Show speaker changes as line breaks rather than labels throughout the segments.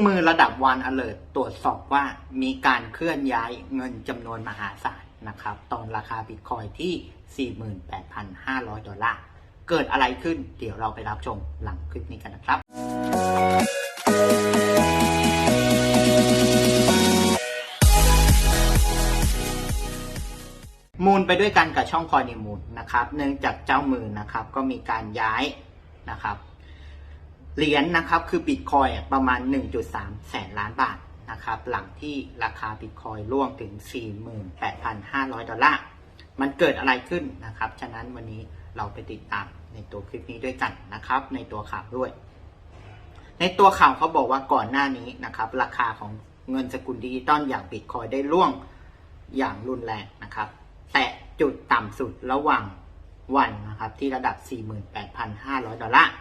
องมือระดับวัน alert ตรวจสอบว่ามีการเคลื่อนย้ายเงินจำนวนมหาศาลนะครับ ตอนราคาบิตคอยที่ 48,500 ดอลลาร์ เกิดอะไรขึ้น เดี๋ยวเราไปรับชมหลังคลิปนี้กันนะครับ มูลไปด้วยกันกับช่องคอยนิมูลนะครับ เนื่องจากเจ้ามือนะครับก็มีการย้ายนะครับ เหรียญนะครับคือบิตคอยประมาณ 1.3 แสนล้านบาทนะครับหลังที่ราคาบิตคอยร่วงถึง 48,500 ดอลลาร์มันเกิดอะไรขึ้นนะครับ ฉะนั้นวันนี้เราไปติดตามในตัวคลิปนี้ด้วยกันนะครับ ในตัวข่าวด้วย ในตัวข่าวเขาบอกว่าก่อนหน้านี้นะครับ ราคาของเงินสกุลดิจิตอลอย่างบิตคอยได้ร่วงอย่างรุนแรงนะครับ แตะจุดต่ำสุดระหว่างวันนะครับที่ระดับ 48,500 ดอลลาร์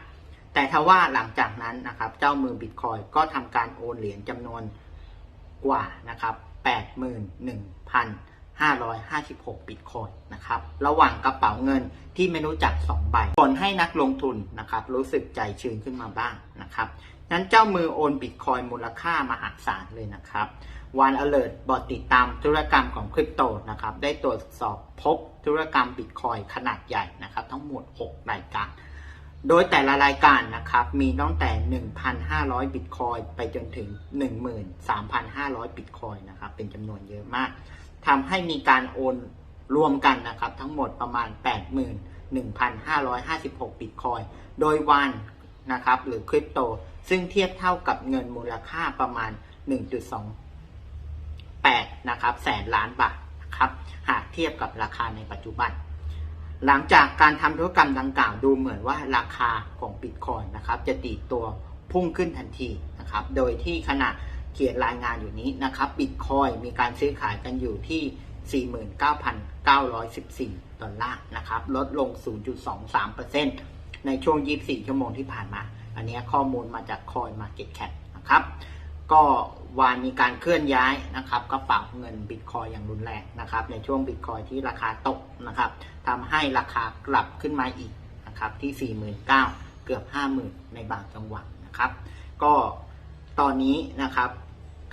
แต่ทว่าหลังจากนั้นนะครับเจ้ามือบิตคอยก็ทำการโอนเหรียญจำนวนกว่านะครับ81,556 บิตคอยนะครับระหว่างกระเป๋าเงินที่ไม่รู้จัก 2 ใบผลให้นักลงทุนนะครับรู้สึกใจชื้นขึ้นมาบ้างนะครับนั้นเจ้ามือโอนบิตคอยมูลค่ามหาศาลเลยนะครับวัน alert บอทติดตามธุรกรรมของคริปโตนะครับได้ตรวจสอบพบธุรกรรมบิตคอยขนาดใหญ่นะครับทั้งหมด 6 รายการ โดยแต่ละรายการนะครับ มีตั้งแต่ 1,500 บิตคอยไปจนถึง 13,500 บิตคอยนะครับ เป็นจำนวนเยอะมากทำให้มีการโอนรวมกันนะครับ ทั้งหมดประมาณ 81,556 บิตคอยโดยวันนะครับ หรือคริปโต ซึ่งเทียบเท่ากับเงินมูลค่าประมาณ 1.28 นะครับ แสนล้านบาทนะครับ หากเทียบกับราคาในปัจจุบัน หลังจากการทำธุรกรรมดังกล่าวดูเหมือนว่าราคาของบิตคอยนะครับจะตีตัวพุ่งขึ้นทันทีนะครับ โดยที่ขณะเขียนรายงานอยู่นี้นะครับบิตคอยมีการซื้อขายกันอยู่ที่ 49,914 ดอลลาร์นะครับ ลดลง 0.23%ในช่วง 24 ชั่วโมงที่ผ่านมา อันนี้ข้อมูลมาจาก Coin Market Cap นะครับ ก็วานมีการเคลื่อนย้ายนะครับกระเป๋าเงินบิตคอยอย่างรุนแรงนะครับ ในช่วงบิตคอยที่ราคาตกนะครับทำให้ราคากลับขึ้นมาอีกนะครับที่ 49,000 เกือบ 50,000 ในบางจังหวะนะครับ ก็ตอนนี้นะครับ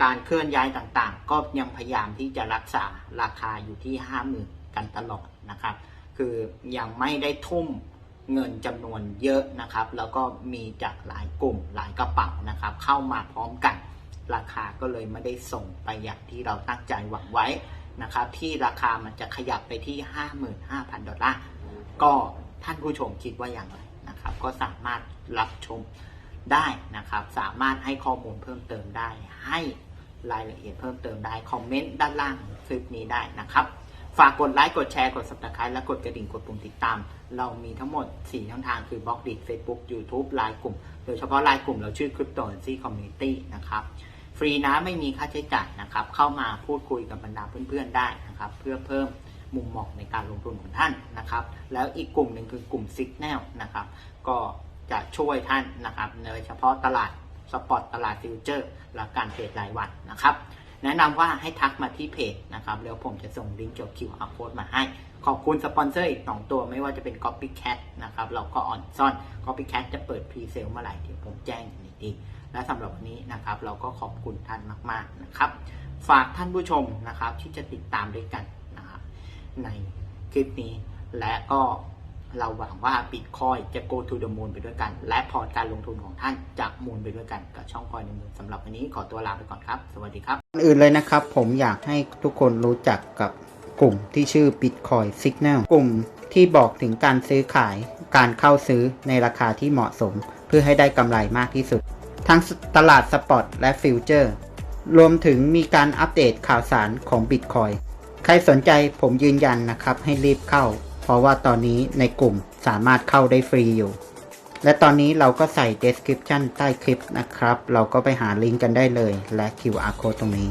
การเคลื่อนย้ายต่างๆ ก็ยังพยายามที่จะรักษาราคาอยู่ที่ 50,000 กันตลอดนะครับ คือยังไม่ได้ทุ่มเงินจำนวนเยอะนะครับ แล้วก็มีจากหลายกลุ่มหลายกระเป๋านะครับ เข้ามาพร้อมกัน ราคาก็เลยไม่ได้ส่งไปอย่างที่เราตั้งใจหวังไว้นะครับที่ราคามันจะขยับไปที่ 55,000 ดอลลาร์ก็ท่านผู้ชมคิดว่าอย่างไรนะครับ ก็สามารถรับชมได้นะครับ สามารถให้ข้อมูลเพิ่มเติมได้ ให้รายละเอียดเพิ่มเติมได้ คอมเมนต์ด้านล่างคลิปนี้ได้นะครับ ฝากกดไลค์ กดแชร์ กด subscribe และกดกระดิ่ง กดปุ่มติดตาม เรามีทั้งหมด 4 ช่องทางคือบล็อกดิ Facebook YouTube ไลน์กลุ่ม โดยเฉพาะไลน์กลุ่มเราชื่อ Cryptocurrency Community นะครับ ฟรีนะไม่มีค่าใช้จ่ายนะครับ เข้ามาพูดคุยกับบรรดาเพื่อนๆได้นะครับ เพื่อเพิ่มมุมมองในการลงทุนของท่านนะครับ แล้วอีกกลุ่มหนึ่งคือกลุ่มซิกแนลนะครับ ก็จะช่วยท่านนะครับโดยเฉพาะตลาดสปอตตลาดฟิวเจอร์และการเทรดรายวันนะครับ แนะนำว่าให้ทักมาที่เพจนะครับแล้วผมจะส่งลิงก์จด QR code มาให้ ขอบคุณสปอนเซอร์อีก 2 ตัวไม่ว่าจะเป็น Copycat นะครับเราก็อ่อนซ่อน Copycat จะเปิดพรีเซลเมื่อไหร่เดี๋ยวผมแจ้งอีกทีและสำหรับวันนี้นะครับเราก็ขอบคุณท่านมาก ๆนะครับ ฝากท่านผู้ชมนะครับที่จะติดตามด้วยกันนะครับในคลิปนี้และก็ เราหวังว่า Bitcoin จะ go to the moon ไปด้วยกัน และพอร์ตการลงทุนของท่านจะมูนไปด้วยกันกับช่องคอยในมือสำหรับวันนี้ขอตัวลาไปก่อนครับ สวัสดีครับอื่นเลยนะครับ ผมอยากให้ทุกคนรู้จักกับกลุ่มที่ชื่อ Bitcoin Signal กลุ่มที่บอกถึงการซื้อขาย การเข้าซื้อในราคาที่เหมาะสม เพื่อให้ได้กำไรมากที่สุด ทั้งตลาดสปอตและฟิวเจอร์ รวมถึงมีการอัปเดตข่าวสารของ Bitcoin ใครสนใจผมยืนยันนะครับให้รีบเข้า เพราะว่าตอนนี้ในกลุ่มสามารถเข้าได้ฟรีอยู่ และตอนนี้เราก็ใส่ description ใต้คลิปนะครับ เราก็ไปหาลิงก์กันได้เลยและ QR code ตรงนี้